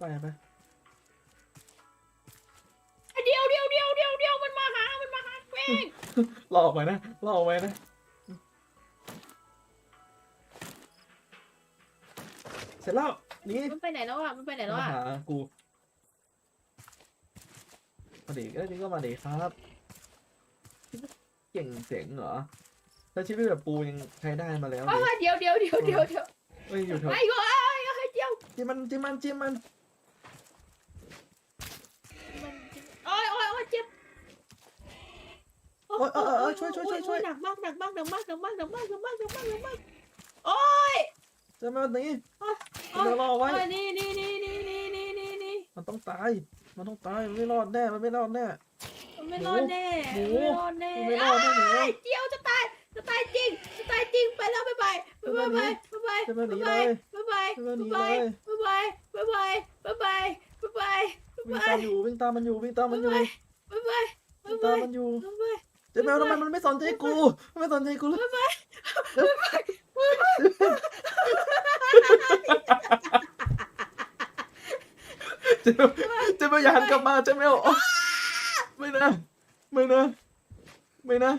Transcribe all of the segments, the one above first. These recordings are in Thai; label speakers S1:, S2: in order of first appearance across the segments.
S1: ไปไป
S2: เดียวเดียวเดียวเดียวเดียวมันมาหา มันมาหาเป้ง
S1: รอออกไปนะรอออกไปนะเสร็จแล้วนี่
S2: มันไปไหนแล้วอะ มันไปไหนแล้ว
S1: มา
S2: อะ
S1: หากูมาดิก็นี่ก็มาดิครับเก่งเสียงเหรอถ้าชีวิตแบบปูยังใช้ได้มาแล้ว
S2: อ้า
S1: ดิ
S2: วเดียวเดียวเดียวเดียวเดียว
S1: เอ้ยอยู่แถว
S2: ไอ้ก็ไอ้ก็ไอ้เดียว
S1: จิ้มมันจิ้มมันจิ้มมัน
S2: มันโอ้ยโอ้ยโอ้ยเจ็บ
S1: โอ้ยเออเออเออช่วยช่วยช่วยช่วย
S2: หนักมากหนักมากหนักมากหนักมากหนักมากหนักมากหนักมากหนักมาก
S1: จะมาหนี
S2: โอ้ย
S1: เดี๋ยวรอไว้
S2: โอ้ยนี่นี่นี่นี่นี่นี่นี่นี่
S1: มันต้องตาย มันต้องตายมันไม่รอดแน่มันไม่รอดแน่
S2: มันไม่รอดแน่
S1: หมู
S2: ไม่รอดแน่
S1: มันไม่รอดแน่หมู
S2: ไอ้เดียวจะตายจะตายจริงจะตายจริงไปแล้วบ๊ายบายบ๊ายบายบ๊ายบาย
S1: จะมาหนี
S2: บ๊าย
S1: เล
S2: บาย
S1: ย
S2: บ๊ายบาย
S1: จะมาหนี
S2: บ๊าย
S1: เล
S2: บาย
S1: ย
S2: บ๊ายบายบ๊ายบายบ๊ายบายบ๊ายบาย
S1: วิ่งตามอยู่วิ่งตามมันอยู่วิ่งตามมันอยู่
S2: บ๊ายบายบ๊า
S1: วิ่
S2: ย
S1: ง
S2: บา
S1: ตายมมันอยู่
S2: บ๊ายบาย
S1: เจ๊แมวทำไมมันไม่สนใจกูมันไม่สนใจกูเลยเจ๊แมวเจ๊แมวอย่าหันกลับมาเจ๊แมวอ๋อไม่นะ ไม่นะ ไม่นะ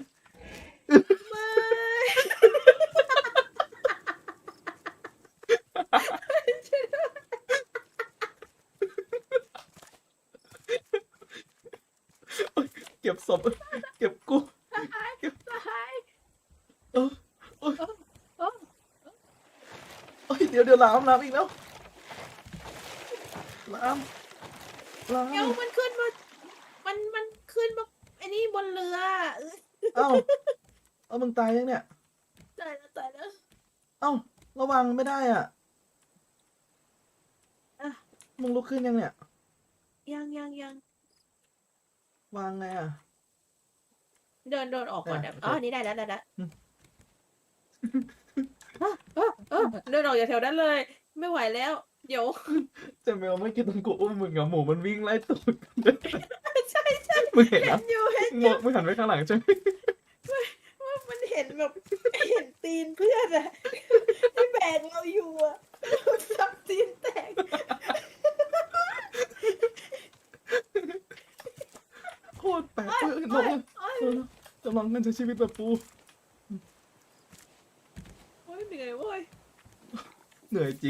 S1: เก็บศพเก็บกู
S2: ตาย
S1: เออโอ้ยโอ้ยเดี๋ยวเดี๋ยวลามลามอีกแล้วลามลาม
S2: เดี๋ยวมันขึ้นมา มันมันขึ้นมาไอ้นี่บนเรือ
S1: เอ้าเอามึงตายยังเนี่ย
S2: ตายแล้วตายแล้ว
S1: เอ้าระวังไม่ได้อะ
S2: อะ
S1: มึงลุกขึ้นยังเนี่ย
S2: ยังยังยัง
S1: วางไงอะ
S2: เดินเดินออกก่อน
S1: อะ
S2: แบบ
S1: โอเค
S2: อ๋อนี่ได้แล้วได้แล้ว
S1: อืม
S2: เออเออเออเดินออกจากแถวนั้นเลย ไม่ไหวแล้ว เดี๋ยว
S1: เจะเมลไม่คิดตรงกูอุ้มมึงอะหมูมันวิ่งไล่ตูด
S2: ใช่ใช่
S1: มึงเห็น
S2: เห็
S1: นะ
S2: นอยู่เห็น
S1: มองมึงหันไปข้างหลังใช่ไหม
S2: ว่ามันเห็นแบบเห็นตีนเพื่อนอะที่แบกเราอยู่อะซับตีนแตก
S1: โคตรแป ลกเพื่อนลอง
S2: โอ๊ย
S1: กำลังกันใช้ชีวิตแบบปู
S2: โอ๊ยเหนื่อยเว้ย
S1: เหนื่อยจริง